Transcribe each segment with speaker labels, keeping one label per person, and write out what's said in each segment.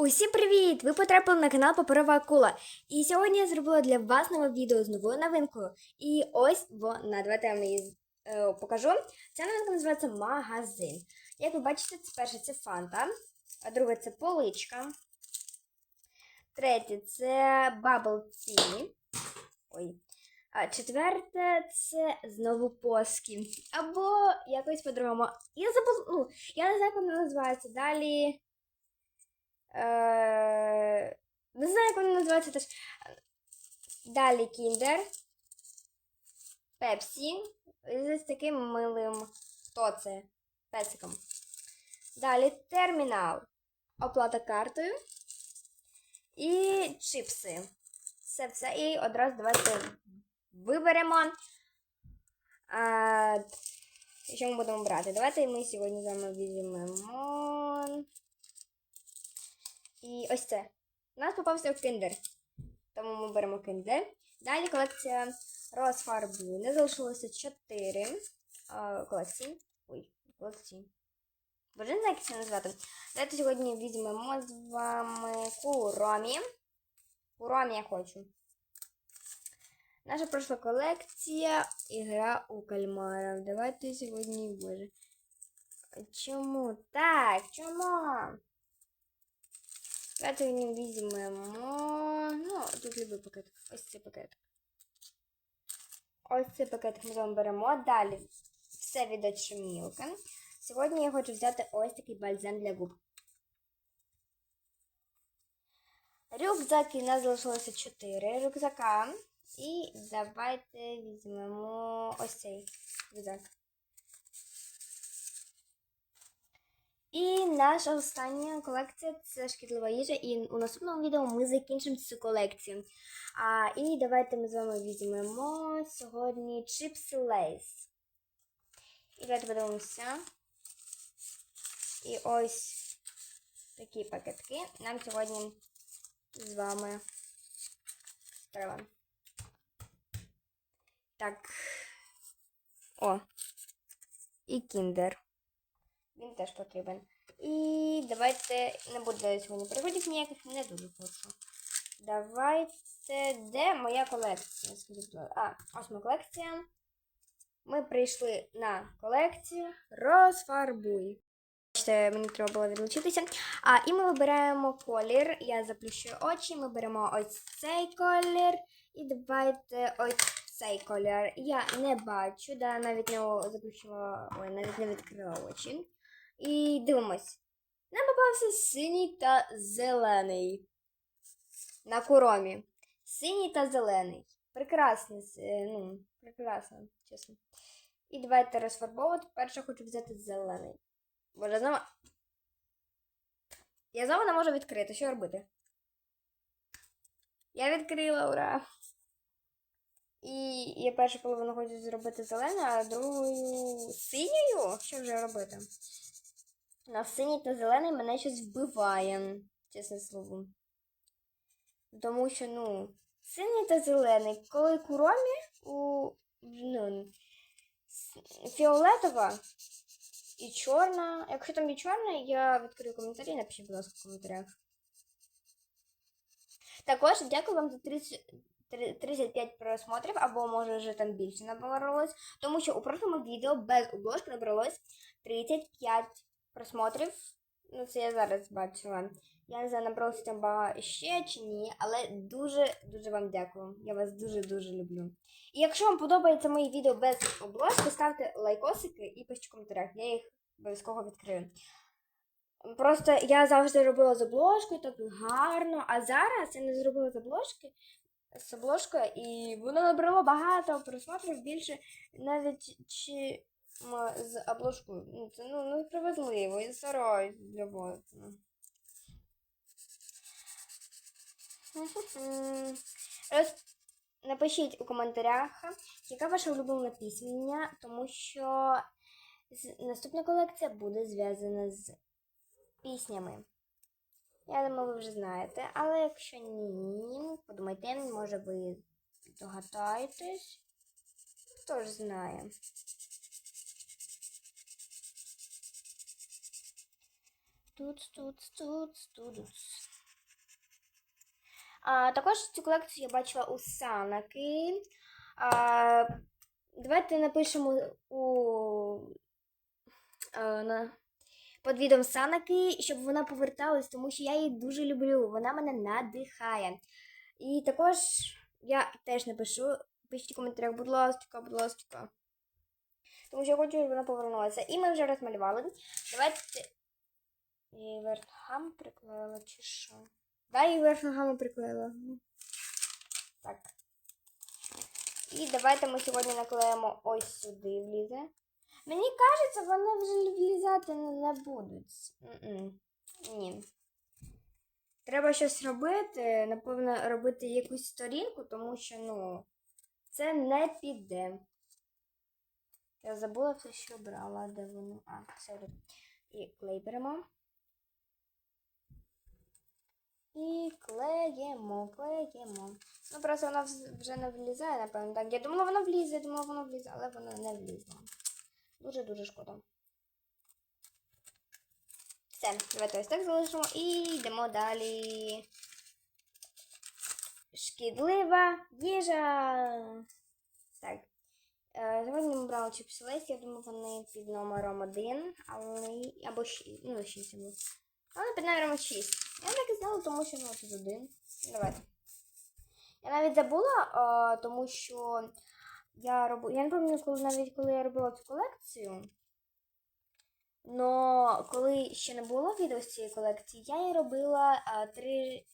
Speaker 1: Усім привіт! Ви потрапили на канал Паперова Акула. І сьогодні я зробила для вас нове відео з новою новинкою. І ось вона. Давайте я вам її е, покажу. Ця новинка називається магазин. Як ви бачите, це перше це фанта, а друге це поличка. Третє це Bubble Tea. Ой. А четверте це знову поски. Або якось по-другому. Я забула, ну, я не знаю, як воно називається. Далі. Е, не знаю, як вони називаються теж. Далі Кіндер. Пепсі. З таким милим. Хто це? Песиком. Далі термінал. Оплата картою. І чипси. Це все. І одразу давайте виберемо. А, що ми будемо брати? Давайте ми сьогодні з вами візьмемо. І ось це. У нас попався кіндер. Тому ми беремо кіндер. Далі колекція розфарбу. Не залишилося 4 а, колекції. Ой, колекції. Боже, не знаю, як це назвати. Давайте сьогодні візьмемо з вами куромі. Куромі я хочу. Наша пройшла колекція Ігра у кальмара. Давайте сьогодні, боже. Чому так? Чому? Давайте сьогодні візьмемо. Ну, тут любий пакетик. Ось цей пакетик. Ось цей пакетик ми з вами беремо. Далі все від очумілки. Сьогодні я хочу взяти ось такий бальзам для губ. Рюкзаки у нас залишилося 4 рюкзака. І давайте візьмемо ось цей рюкзак. І наша остання колекція це шкідлива їжа. І у наступному відео ми закінчимо цю колекцію. А, І давайте ми з вами візьмемо сьогодні чипси Лейс. І давайте подивимося. І ось такі пакетки. Нам сьогодні з вами треба. Так. О. І кіндер. Він теж потрібен. І давайте не буде сьогодні переходів ніяких, не дуже хочу. Давайте. Де моя колекція? А, ось моя колекція. Ми прийшли на колекцію Розфарбуй. Мені треба було відлучитися. А, і ми вибираємо колір. Я заплющую очі. Ми беремо ось цей колір. І давайте ось цей колір. Я не бачу, да, навіть не заплющила, ой, навіть не відкрила очі. І дивимось. Нам попався синій та зелений. На коромі. Синій та зелений. Прекрасний, е, ну, прекрасно, чесно. І давайте розфарбовувати. Перше хочу взяти зелений. Боже, знову. Я знову не можу відкрити. Що робити? Я відкрила, ура! І я першу половину хочу зробити зеленою, а другою синьою? Що вже робити? На синій та зелений мене щось вбиває, чесне слово. Тому що, ну, синій та зелений, коли куромі у ну, фіолетова і чорна. Якщо там є чорна, я відкрию коментарі, напишіть, будь ласка, в коментарях. Також дякую вам за 30, 35 просмотрів, або може вже там більше набралось, тому що у прошлому відео без обложки набралось 35 просмотрів. Ну, це я зараз бачила. Я не знаю, набралося там багато ще чи ні, але дуже-дуже вам дякую. Я вас дуже-дуже люблю. І якщо вам подобається мої відео без обложки, ставте лайкосики і пишіть в коментарях. Я їх обов'язково відкрию. Просто я завжди робила з обложкою, так гарно, а зараз я не зробила з обложки з обложкою, і воно набрало багато просмотрів більше навіть чи з обложкою. Ну, це ну, несправедливо, я стараюсь для вас. Роз... Напишіть у коментарях, яка ваша улюблена пісня, тому що наступна колекція буде зв'язана з піснями. Я думаю, ви вже знаєте, але якщо ні, подумайте, може ви догадаєтесь. Хто ж знає. Тут, тут, тут, тут. А, також цю колекцію я бачила у Санаки. А, давайте напишемо у а, на, під відео Санаки, щоб вона поверталась, тому що я її дуже люблю. Вона мене надихає. І також я теж напишу. Пишіть в коментарях, будь ласка, будь ласка. Тому що я хочу, щоб вона повернулася. І ми вже розмалювали. Давайте. Я її приклеїла чи що? Да, верх ногами приклеїла. Так. І давайте ми сьогодні наклеїмо ось сюди влізе. Мені кажеться, вони вже влізати не, будуть. Ні. Треба щось робити, напевно, робити якусь сторінку, тому що, ну, це не піде. Я забула все, що брала, де воно. А, все. І клей беремо. І клеїмо, клеїмо. Ну, просто вона вже не влізає, напевно. Так, я думала, вона влізе, я думала, вона влізе, але вона не влізла. Дуже-дуже шкода. Все, давайте ось так залишимо і йдемо далі. Шкідлива їжа. Так. Сьогодні ми брали чіпси я думаю, вони під номером 1, але або 6, ну 6 або. Але під номером 6. Я так і знала, тому що ну тут один. Давайте. Я навіть забула, е, тому що я робила. Я не пам'ятаю, навіть коли я робила цю колекцію. Но коли ще не було відео з цієї колекції, я її робила а, три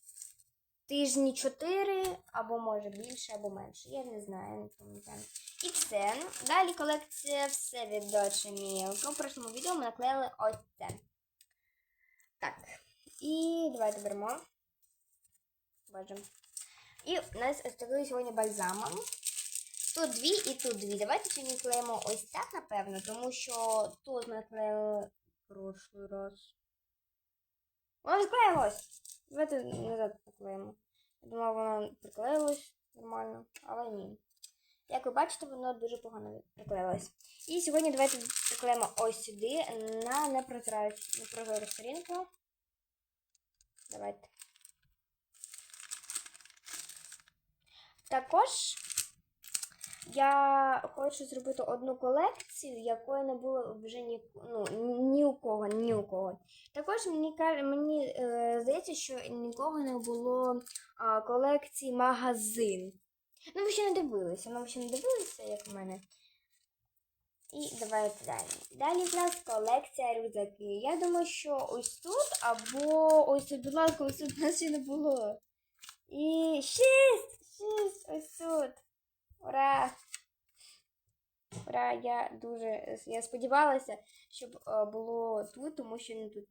Speaker 1: тижні чотири, або може більше, або менше. Я не знаю, не пам'ятаю. І все. Далі колекція все від Dolce Mio. У прошлому відео ми наклеїли ось це. Так. І давайте беремо. Бачимо. І у нас ось сьогодні бальзамом. Тут дві і тут дві. Давайте сьогодні клеїмо ось так, напевно, тому що тут ми клеїли прошлий раз. Воно відклеїлось! Давайте назад поклеїмо. Я думала, воно приклеїлось нормально, але ні. Як ви бачите, воно дуже погано приклеїлось. І сьогодні давайте приклеїмо ось сюди на непрозору сторінку. Давайте. Також я хочу зробити одну колекцію, якої не було вже ні, ну, ні у кого, ні у кого. Також мені мені е, здається, що нікого не було а, колекції магазин. Ну, ви ще не дивилися, ну ви ще не дивилися, як в мене. І давайте далі. Далі в нас колекція рюкзаки. Я думаю, що ось тут або ось тут, будь ласка, ось тут в нас ще не було. І шість! Шість! Ось тут. Ура! Ура! Я дуже я сподівалася, щоб е, було тут, тому що ну, тут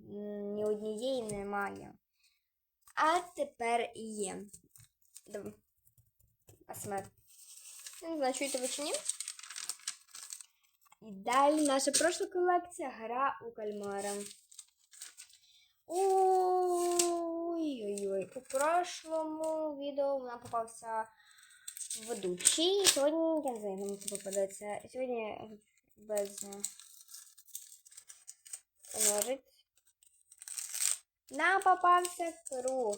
Speaker 1: ні однієї немає. А тепер є. Асмер. Я не знаю, чуєте ви чи ні. І далі наша прошла колекція гра у кальмара. Ой-ой-ой. У прошлому відео нам попався ведучий. Сьогодні, я не знаю, нам це попадеться. Сьогодні без ножиць. Нам попався круг.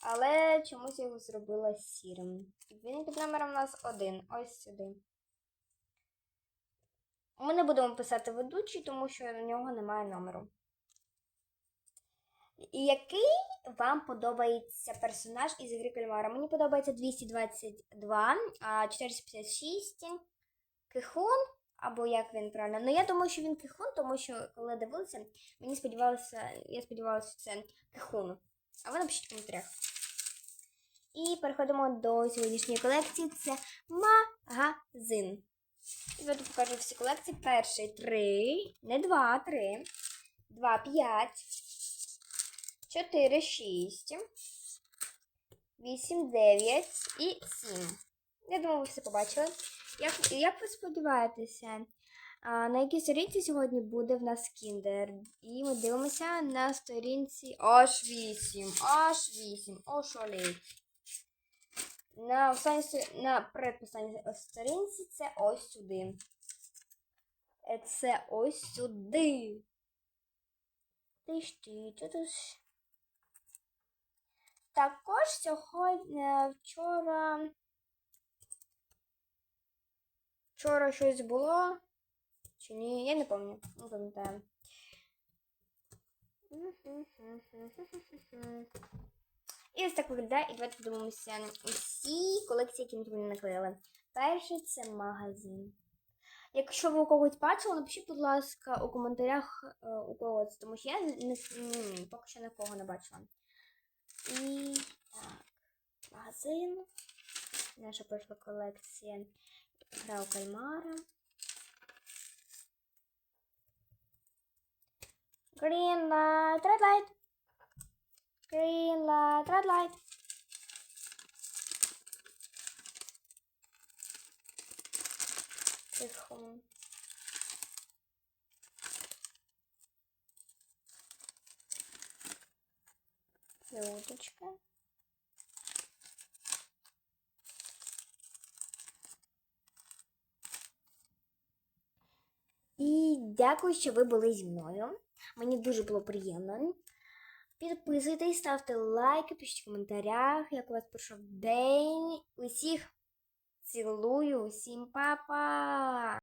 Speaker 1: Але чомусь я його зробила сірим. Він під номером у нас один. Ось сюди. Ми не будемо писати ведучий, тому що у нього немає номеру. Який вам подобається персонаж із ігри Кальмара? Мені подобається 222, 456 Кихун, або як він правильно. Ну я думаю, що він Кихун, тому що коли дивилася, мені сподівалося, я сподівалася, що це Кихун. А ви напишіть в коментарях. І переходимо до сьогоднішньої колекції. Це магазин. І давайте покажу всі колекції. Перший три, не два, три, два, п'ять, чотири, шість, вісім, дев'ять і сім. Я думаю, ви все побачили. Як, як ви сподіваєтеся, на якій сторінці сьогодні буде в нас кіндер? І ми дивимося на сторінці аж 8. Аж 8. Ошоліть. На останній на предпостанній сторінці це ось сюди. Е, Це ось сюди. Також сьогодні е, вчора. Вчора щось було. Чи ні? Я не пам'ятаю. Не пам'ятаю. І ось так виглядає. І давайте подивимося усі колекції, які ми наклеїли. Перший це магазин. Якщо ви у когось бачили, напишіть, будь ласка, у коментарях е, у когось, тому що я не, ні, поки що нікого не бачила. І так, магазин. Наша перша колекція. Гра у кальмара. Green light, red light. Green light, red light. Тихо. Уточка. І дякую, що ви були зі мною. Мені дуже було приємно. Підписуйтесь, ставте лайки, пишіть в коментарях, як у вас пройшов день. Усіх цілую, усім па-па!